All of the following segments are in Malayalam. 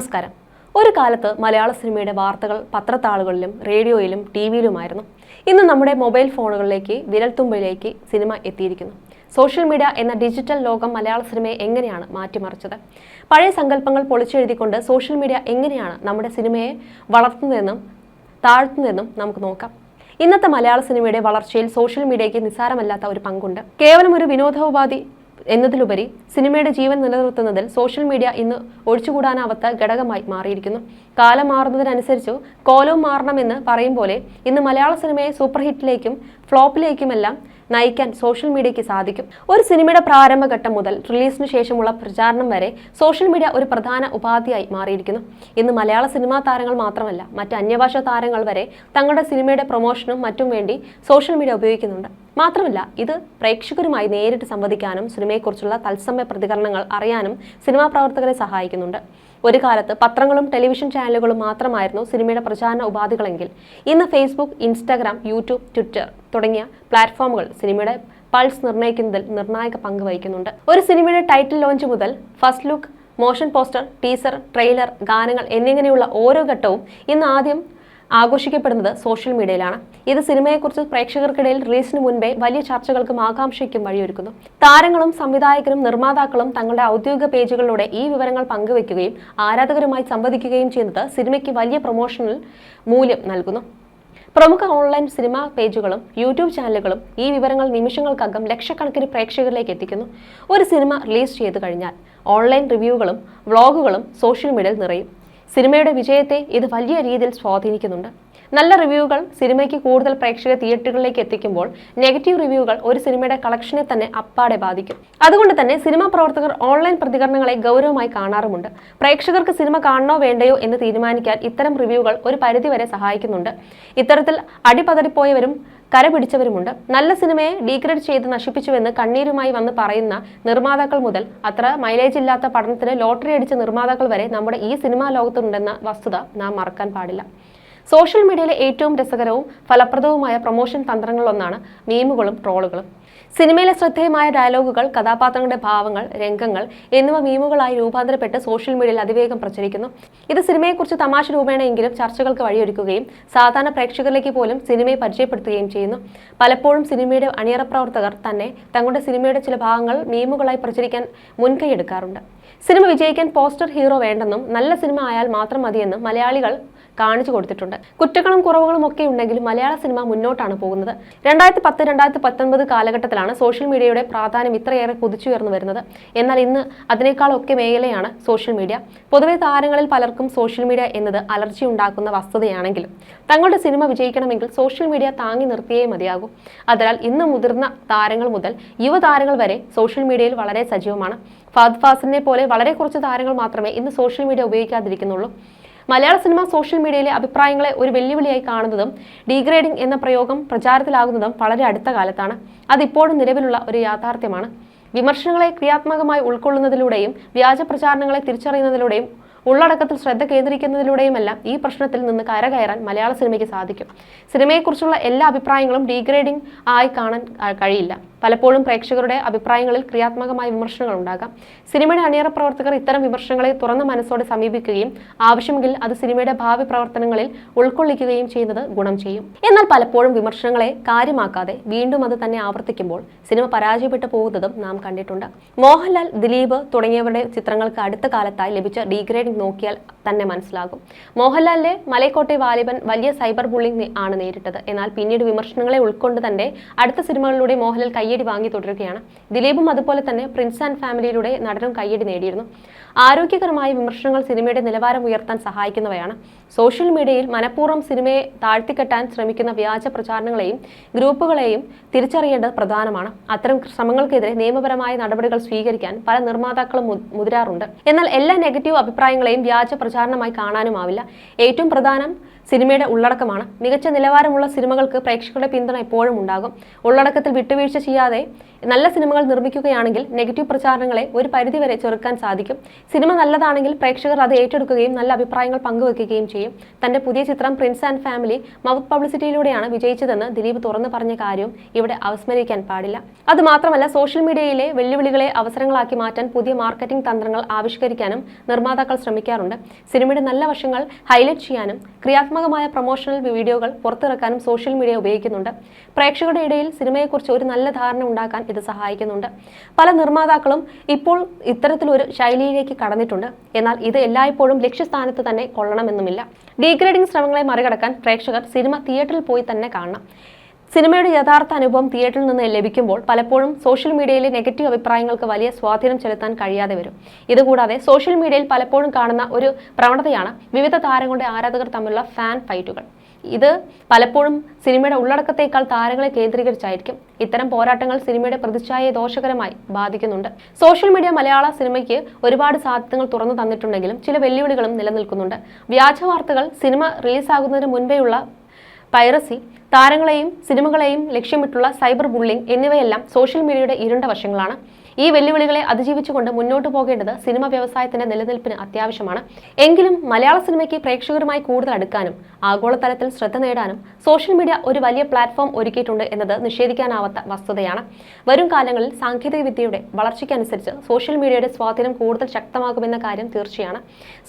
നമസ്കാരം. ഒരു കാലത്ത് മലയാള സിനിമയുടെ വാർത്തകൾ പത്രത്താളുകളിലും റേഡിയോയിലും ടി വിയിലുമായിരുന്നു. ഇന്ന് നമ്മുടെ മൊബൈൽ ഫോണുകളിലേക്ക് വിരൽത്തുമ്പിലേക്ക് സിനിമ എത്തിയിരിക്കുന്നു. സോഷ്യൽ മീഡിയ എന്ന ഡിജിറ്റൽ ലോകം മലയാള സിനിമയെ എങ്ങനെയാണ് മാറ്റിമറിച്ചത്? പഴയ സങ്കല്പങ്ങൾ പൊളിച്ചെഴുതിക്കൊണ്ട് സോഷ്യൽ മീഡിയ എങ്ങനെയാണ് നമ്മുടെ സിനിമയെ വളർത്തുന്നതെന്നും താഴ്ത്തുന്നതെന്നും നമുക്ക് നോക്കാം. ഇന്നത്തെ മലയാള സിനിമയുടെ വളർച്ചയിൽ സോഷ്യൽ മീഡിയയ്ക്ക് നിസ്സാരമല്ലാത്ത ഒരു പങ്കുണ്ട്. കേവലം ഒരു വിനോദോപാധി എന്നതിലുപരി സിനിമയുടെ ജീവൻ നിലനിർത്തുന്നതിൽ സോഷ്യൽ മീഡിയ ഇന്ന് ഒഴിച്ചുകൂടാനാവാത്ത ഘടകമായി മാറിയിരിക്കുന്നു. കാലം മാറുന്നതിനനുസരിച്ച് കോലവും മാറണമെന്ന് പറയും പോലെ ഇന്ന് മലയാള സിനിമയെ സൂപ്പർ ഹിറ്റിലേക്കും ഫ്ലോപ്പിലേക്കുമെല്ലാം നയിക്കാൻ സോഷ്യൽ മീഡിയയ്ക്ക് സാധിക്കും. ഒരു സിനിമയുടെ പ്രാരംഭഘട്ടം മുതൽ റിലീസിന് ശേഷമുള്ള പ്രചാരണം വരെ സോഷ്യൽ മീഡിയ ഒരു പ്രധാന ഉപാധിയായി മാറിയിരിക്കുന്നു. ഇന്ന് മലയാള സിനിമാ താരങ്ങൾ മാത്രമല്ല മറ്റ് അന്യഭാഷാ താരങ്ങൾ വരെ തങ്ങളുടെ സിനിമയുടെ പ്രൊമോഷനും മറ്റും വേണ്ടി സോഷ്യൽ മീഡിയ ഉപയോഗിക്കുന്നുണ്ട്. മാത്രമല്ല ഇത് പ്രേക്ഷകരുമായി നേരിട്ട് സംവദിക്കാനും സിനിമയെക്കുറിച്ചുള്ള തത്സമയ പ്രതികരണങ്ങൾ അറിയാനും സിനിമാ പ്രവർത്തകരെ സഹായിക്കുന്നുണ്ട്. ഒരു കാലത്ത് പത്രങ്ങളും ടെലിവിഷൻ ചാനലുകളും മാത്രമായിരുന്നു സിനിമയുടെ പ്രചാരണ ഉപാധികളെങ്കിൽ. ഇന്ന് ഫേസ്ബുക്ക് ഇൻസ്റ്റാഗ്രാം യൂട്യൂബ് ട്വിറ്റർ തുടങ്ങിയ പ്ലാറ്റ്ഫോമുകൾ സിനിമയുടെ പൾസ് നിർണയിക്കുന്നതിൽ നിർണായക പങ്ക് വഹിക്കുന്നുണ്ട്. ഒരു സിനിമയുടെ ടൈറ്റിൽ ലോഞ്ച് മുതൽ first look motion poster teaser trailer ഗാനങ്ങൾ എന്നിങ്ങനെയുള്ള ഓരോ ഘട്ടവും ഇന്ന് ആദ്യം ആഘോഷിക്കപ്പെടുന്നത് സോഷ്യൽ മീഡിയയിലാണ്. ഇത് സിനിമയെക്കുറിച്ച് പ്രേക്ഷകർക്കിടയിൽ റിലീസിന് മുൻപേ വലിയ ചർച്ചകൾക്കും ആകാംക്ഷയ്ക്കും വഴിയൊരുക്കുന്നു. താരങ്ങളും സംവിധായകരും നിർമ്മാതാക്കളും തങ്ങളുടെ ഔദ്യോഗിക പേജുകളിലൂടെ ഈ വിവരങ്ങൾ പങ്കുവെക്കുകയും ആരാധകരുമായി സംവദിക്കുകയും ചെയ്യുന്നത് സിനിമയ്ക്ക് വലിയ പ്രൊമോഷണൽ മൂല്യം നൽകുന്നു. പ്രമുഖ ഓൺലൈൻ സിനിമാ പേജുകളും യൂട്യൂബ് ചാനലുകളും ഈ വിവരങ്ങൾ നിമിഷങ്ങൾക്കകം ലക്ഷക്കണക്കിന് പ്രേക്ഷകരിലേക്ക് എത്തിക്കുന്നു. ഒരു സിനിമ റിലീസ് ചെയ്തു കഴിഞ്ഞാൽ ഓൺലൈൻ റിവ്യൂകളും വ്ളോഗുകളും സോഷ്യൽ മീഡിയയിൽ നിറയും. സിനിമയുടെ വിജയത്തെ ഇത് വലിയ രീതിയിൽ സ്വാധീനിക്കുന്നുണ്ട്. നല്ല റിവ്യൂകൾ സിനിമയ്ക്ക് കൂടുതൽ പ്രേക്ഷക തിയേറ്ററുകളിലേക്ക് എത്തിക്കുമ്പോൾ നെഗറ്റീവ് റിവ്യൂകൾ ഒരു സിനിമയുടെ കളക്ഷനെ തന്നെ അപ്പാടെ ബാധിക്കും. അതുകൊണ്ട് തന്നെ സിനിമാ പ്രവർത്തകർ ഓൺലൈൻ പ്രതികരണങ്ങളെ ഗൗരവമായി കാണാറുമുണ്ട്. പ്രേക്ഷകർക്ക് സിനിമ കാണണോ വേണ്ടയോ എന്ന് തീരുമാനിക്കാൻ ഇത്തരം റിവ്യൂകൾ ഒരു പരിധിവരെ സഹായിക്കുന്നുണ്ട്. ഇത്തരത്തിൽ അടിപതറിപ്പോയവരും കരപിടിച്ചവരുമുണ്ട്. നല്ല സിനിമയെ ഡീഗ്രേഡ് ചെയ്ത് നശിപ്പിച്ചുവെന്ന് കണ്ണീരുമായി വന്ന് പറയുന്ന നിർമ്മാതാക്കൾ മുതൽ അത്ര മൈലേജ് ഇല്ലാത്ത പഠനത്തിന് ലോട്ടറി അടിച്ച നിർമ്മാതാക്കൾ വരെ നമ്മുടെ ഈ സിനിമാ ലോകത്തുണ്ടെന്ന വസ്തുത നാം മറക്കാൻ പാടില്ല. സോഷ്യൽ മീഡിയയിലെ ഏറ്റവും രസകരവും ഫലപ്രദവുമായ പ്രൊമോഷൻ തന്ത്രങ്ങളിലൊന്നാണ് മീമുകളും ട്രോളുകളും സിനിമയിലെ ശ്രദ്ധേയമായ ഡയലോഗുകൾ കഥാപാത്രങ്ങളുടെ ഭാവങ്ങൾ രംഗങ്ങൾ എന്നിവ മീമുകളായി രൂപാന്തരപ്പെട്ട് സോഷ്യൽ മീഡിയയിൽ അതിവേഗം പ്രചരിക്കുന്നു. ഇത് സിനിമയെക്കുറിച്ച് തമാശ രൂപേണയെങ്കിലും ചർച്ചകൾക്ക് വഴിയൊരുക്കുകയും സാധാരണ പ്രേക്ഷകരിലേക്ക് പോലും സിനിമയെ പരിചയപ്പെടുത്തുകയും ചെയ്യുന്നു. പലപ്പോഴും സിനിമയുടെ അണിയറ പ്രവർത്തകർ തന്നെ തങ്ങളുടെ സിനിമയുടെ ചില ഭാഗങ്ങൾ മീമുകളായി പ്രചരിക്കാൻ മുൻകൈയെടുക്കാറുണ്ട് സിനിമ വിജയിക്കാൻ പോസ്റ്റർ ഹീറോ വേണ്ടെന്നും നല്ല സിനിമ ആയാൽ മാത്രം മതിയെന്നും മലയാളികൾ കാണിച്ചു കൊടുത്തിട്ടുണ്ട്. കുറ്റങ്ങളും കുറവുകളും ഒക്കെ ഉണ്ടെങ്കിലും മലയാള സിനിമ മുന്നോട്ടാണ് പോകുന്നത്. രണ്ടായിരത്തി പത്ത് രണ്ടായിരത്തി പത്തൊൻപത് കാലഘട്ടത്തിലാണ് സോഷ്യൽ മീഡിയയുടെ പ്രാധാന്യം ഇത്രയേറെ കുതിച്ചുയർന്നു വരുന്നത്. എന്നാൽ ഇന്ന് അതിനേക്കാളൊക്കെ മേഖലയാണ് സോഷ്യൽ മീഡിയ. പൊതുവെ താരങ്ങളിൽ പലർക്കും സോഷ്യൽ മീഡിയ എന്നത് അലർജി ഉണ്ടാക്കുന്ന വസ്തുതയാണെങ്കിലും തങ്ങളുടെ സിനിമ വിജയിക്കണമെങ്കിൽ സോഷ്യൽ മീഡിയ താങ്ങി നിർത്തിയേ മതിയാകൂ. അതിനാൽ ഇന്ന് മുതിർന്ന താരങ്ങൾ മുതൽ യുവതാരങ്ങൾ വരെ സോഷ്യൽ മീഡിയയിൽ വളരെ സജീവമാണ്. ഫാദ് ഫാസിനെ പോലെ വളരെ കുറച്ച് താരങ്ങൾ മാത്രമേ ഇന്ന് സോഷ്യൽ മീഡിയ ഉപയോഗിക്കാതിരിക്കുന്നുള്ളൂ. മലയാള സിനിമ സോഷ്യൽ മീഡിയയിലെ അഭിപ്രായങ്ങളെ ഒരു വെല്ലുവിളിയായി കാണുന്നതും ഡീഗ്രേഡിംഗ് എന്ന പ്രയോഗം പ്രചാരത്തിലാകുന്നതും വളരെ അടുത്ത കാലത്താണ്. അതിപ്പോഴും നിലവിലുള്ള ഒരു യാഥാർത്ഥ്യമാണ്. വിമർശനങ്ങളെ ക്രിയാത്മകമായി ഉൾക്കൊള്ളുന്നതിലൂടെയും വ്യാജ പ്രചാരണങ്ങളെ തിരിച്ചറിയുന്നതിലൂടെയും ഉള്ളടക്കത്തിൽ ശ്രദ്ധ കേന്ദ്രീകരിക്കുന്നതിലൂടെയുമെല്ലാം ഈ പ്രശ്നത്തിൽ നിന്ന് കരകയറാൻ മലയാള സിനിമയ്ക്ക് സാധിക്കും. സിനിമയെക്കുറിച്ചുള്ള എല്ലാ അഭിപ്രായങ്ങളും ഡീഗ്രേഡിംഗ് ആയി കാണാൻ കഴിയില്ല. പലപ്പോഴും പ്രേക്ഷകരുടെ അഭിപ്രായങ്ങളിൽ ക്രിയാത്മകമായ വിമർശനങ്ങൾ ഉണ്ടാകാം. സിനിമയുടെ അണിയറ പ്രവർത്തകർ ഇത്തരം വിമർശനങ്ങളെ തുറന്ന മനസ്സോടെ സമീപിക്കുകയും ആവശ്യമെങ്കിൽ അത് സിനിമയുടെ ഭാവി പ്രവർത്തനങ്ങളിൽ ഉൾക്കൊള്ളിക്കുകയും ചെയ്യുന്നത് ഗുണം ചെയ്യും. എന്നാൽ പലപ്പോഴും വിമർശനങ്ങളെ കാര്യമാക്കാതെ വീണ്ടും അത് തന്നെ ആവർത്തിക്കുമ്പോൾ സിനിമ പരാജയപ്പെട്ടു പോകുന്നതും നാം കണ്ടിട്ടുണ്ട്. മോഹൻലാൽ ദിലീപ് തുടങ്ങിയവരുടെ ചിത്രങ്ങൾക്ക് അടുത്ത കാലത്തായി ലഭിച്ച ഡീഗ്രേഡിംഗ് നോക്കിയാൽ തന്നെ മനസ്സിലാകും. മോഹൻലാലിലെ മലയക്കോട്ടെ വാലിബൻ വലിയ സൈബർ ബുള്ളിംഗ് ആണ് നേരിട്ടത്. എന്നാൽ പിന്നീട് വിമർശനങ്ങളെ ഉൾക്കൊണ്ട് തന്നെ അടുത്ത സിനിമകളിലൂടെ മോഹൻലാൽ കയ്യടി വാങ്ങി തുടരുകയാണ്. ദിലീപും അതുപോലെ തന്നെ പ്രിൻസ് ആൻഡ് ഫാമിലിയിലൂടെ നടനും കയ്യടി നേടിയിരുന്നു. ആരോഗ്യകരമായ വിമർശനങ്ങൾ സിനിമയുടെ നിലവാരം ഉയർത്താൻ സഹായിക്കുന്നവയാണ്. സോഷ്യൽ മീഡിയയിൽ മനഃപൂർവം സിനിമയെ താഴ്ത്തിക്കെട്ടാൻ ശ്രമിക്കുന്ന വ്യാജ പ്രചാരണങ്ങളെയും ഗ്രൂപ്പുകളെയും തിരിച്ചറിയേണ്ടത് പ്രധാനമാണ്. അത്തരം ശ്രമങ്ങൾക്കെതിരെ നിയമപരമായ നടപടികൾ സ്വീകരിക്കാൻ പല നിർമ്മാതാക്കളും മുതിരാറുണ്ട്. എന്നാൽ എല്ലാ നെഗറ്റീവ് അഭിപ്രായങ്ങളെയും വ്യാജ പ്രചാരണമായി കാണാനുമാവില്ല. ഏറ്റവും പ്രധാനം സിനിമയുടെ ഉള്ളടക്കമാണ്. മികച്ച നിലവാരമുള്ള സിനിമകൾക്ക് പ്രേക്ഷകരുടെ പിന്തുണ എപ്പോഴും ഉണ്ടാകും. ഉള്ളടക്കത്തിൽ വിട്ടുവീഴ്ച ചെയ്യാതെ നല്ല സിനിമകൾ നിർമ്മിക്കുകയാണെങ്കിൽ നെഗറ്റീവ് പ്രചാരണങ്ങളെ ഒരു പരിധിവരെ ചെറുക്കാൻ സാധിക്കും. സിനിമ നല്ലതാണെങ്കിൽ പ്രേക്ഷകർ അത് ഏറ്റെടുക്കുകയും നല്ല അഭിപ്രായങ്ങൾ പങ്കുവെക്കുകയും ചെയ്യും. തന്റെ പുതിയ ചിത്രം പ്രിൻസ് ആൻഡ് ഫാമിലി മൗത്ത് പബ്ലിസിറ്റിയിലൂടെയാണ് വിജയിച്ചതെന്ന് ദിലീപ് തുറന്നു പറഞ്ഞ കാര്യവും ഇവിടെ അവസ്മരിക്കാൻ പാടില്ല. അത് മാത്രമല്ല സോഷ്യൽ മീഡിയയിലെ വെല്ലുവിളികളെ അവസരങ്ങളാക്കി മാറ്റാൻ പുതിയ മാർക്കറ്റിംഗ് തന്ത്രങ്ങൾ ആവിഷ്കരിക്കാനും നിർമ്മാതാക്കൾ ശ്രമിക്കാറുണ്ട്. സിനിമയുടെ നല്ല വശങ്ങൾ ഹൈലൈറ്റ് ചെയ്യാനും ക്രിയാത്മകമായ പ്രൊമോഷണൽ വീഡിയോകൾ പുറത്തിറക്കാനും സോഷ്യൽ മീഡിയ ഉപയോഗിക്കുന്നുണ്ട്. പ്രേക്ഷകരുടെ ഇടയിൽ സിനിമയെക്കുറിച്ച് ഒരു നല്ല ധാരണ ഉണ്ടാക്കാൻ ഇത് സഹായിക്കുന്നുണ്ട്. പല നിർമ്മാതാക്കളും ഇപ്പോൾ ഇത്തരത്തിലൊരു ശൈലിയിലേക്ക് കടന്നിട്ടുണ്ട്. എന്നാൽ ഇത് എല്ലായ്പ്പോഴും ലക്ഷ്യസ്ഥാനത്ത് തന്നെ കൊള്ളണമെന്നുമില്ല. ഡീഗ്രേഡിംഗ് ശ്രമങ്ങളെ മറികടക്കാൻ പ്രേക്ഷകർ സിനിമ തിയേറ്ററിൽ പോയി തന്നെ കാണണം. സിനിമയുടെ യഥാർത്ഥ അനുഭവം തിയേറ്ററിൽ നിന്ന് ലഭിക്കുമ്പോൾ പലപ്പോഴും സോഷ്യൽ മീഡിയയിലെ നെഗറ്റീവ് അഭിപ്രായങ്ങൾക്ക് വലിയ സ്വാധീനം ചെലുത്താൻ കഴിയാതെ വരും. ഇതുകൂടാതെ സോഷ്യൽ മീഡിയയിൽ പലപ്പോഴും കാണുന്ന ഒരു പ്രവണതയാണ് വിവിധ താരങ്ങളുടെ ആരാധകർ തമ്മിലുള്ള ഫാൻ ഫൈറ്റുകൾ. ഇത് പലപ്പോഴും സിനിമയുടെ ഉള്ളടക്കത്തേക്കാൾ താരങ്ങളെ കേന്ദ്രീകരിച്ചായിരിക്കും. ഇത്തരം പോരാട്ടങ്ങൾ സിനിമയുടെ പ്രതിച്ഛായയെ ദോഷകരമായി ബാധിക്കുന്നുണ്ട്. സോഷ്യൽ മീഡിയ മലയാള സിനിമയ്ക്ക് ഒരുപാട് സാധ്യതകൾ തുറന്നു തന്നിട്ടുണ്ടെങ്കിലും ചില വെല്ലുവിളികളും നിലനിൽക്കുന്നുണ്ട്. വ്യാജ വാർത്തകൾ സിനിമ റിലീസാകുന്നതിന് മുൻപേയുള്ള പൈറസി താരങ്ങളെയും സിനിമകളെയും ലക്ഷ്യമിട്ടുള്ള സൈബർ ബുള്ളിംഗ് എന്നിവയെല്ലാം സോഷ്യൽ മീഡിയയുടെ ഇരുണ്ട വശങ്ങളാണ്. ഈ വെല്ലുവിളികളെ അതിജീവിച്ചുകൊണ്ട് മുന്നോട്ട് പോകേണ്ടത് സിനിമ വ്യവസായത്തിന്റെ നിലനിൽപ്പിന് അത്യാവശ്യമാണ്. എങ്കിലും മലയാള സിനിമയ്ക്ക് പ്രേക്ഷകരുമായി കൂടുതൽ അടുക്കാനും ആഗോളതലത്തിൽ ശ്രദ്ധ നേടാനും സോഷ്യൽ മീഡിയ ഒരു വലിയ പ്ലാറ്റ്ഫോം ഒരുക്കിയിട്ടുണ്ട് എന്നത് നിഷേധിക്കാനാവാത്ത വസ്തുതയാണ്. വരും കാലങ്ങളിൽ സാങ്കേതിക വിദ്യയുടെ വളർച്ചയ്ക്കനുസരിച്ച് സോഷ്യൽ മീഡിയയുടെ സ്വാധീനം കൂടുതൽ ശക്തമാകുമെന്ന കാര്യം തീർച്ചയാണ്.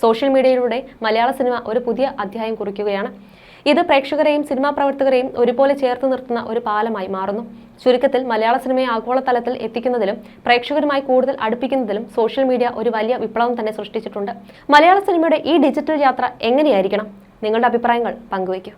സോഷ്യൽ മീഡിയയിലൂടെ മലയാള സിനിമ ഒരു പുതിയ അധ്യായം കുറിക്കുകയാണ്. ഇത് പ്രേക്ഷകരെയും സിനിമാ പ്രവർത്തകരെയും ഒരുപോലെ ചേർത്ത് നിർത്തുന്ന ഒരു പാലമായി മാറുന്നു. ചുരുക്കത്തിൽ മലയാള സിനിമയെ ആഗോളതലത്തിൽ എത്തിക്കുന്നതിലും പ്രേക്ഷകരുമായി കൂടുതൽ അടുപ്പിക്കുന്നതിലും സോഷ്യൽ മീഡിയ ഒരു വലിയ വിപ്ലവം തന്നെ സൃഷ്ടിച്ചിട്ടുണ്ട്. മലയാള സിനിമയുടെ ഈ ഡിജിറ്റൽ യാത്ര എങ്ങനെയായിരിക്കണം? നിങ്ങളുടെ അഭിപ്രായങ്ങൾ പങ്കുവയ്ക്കൂ.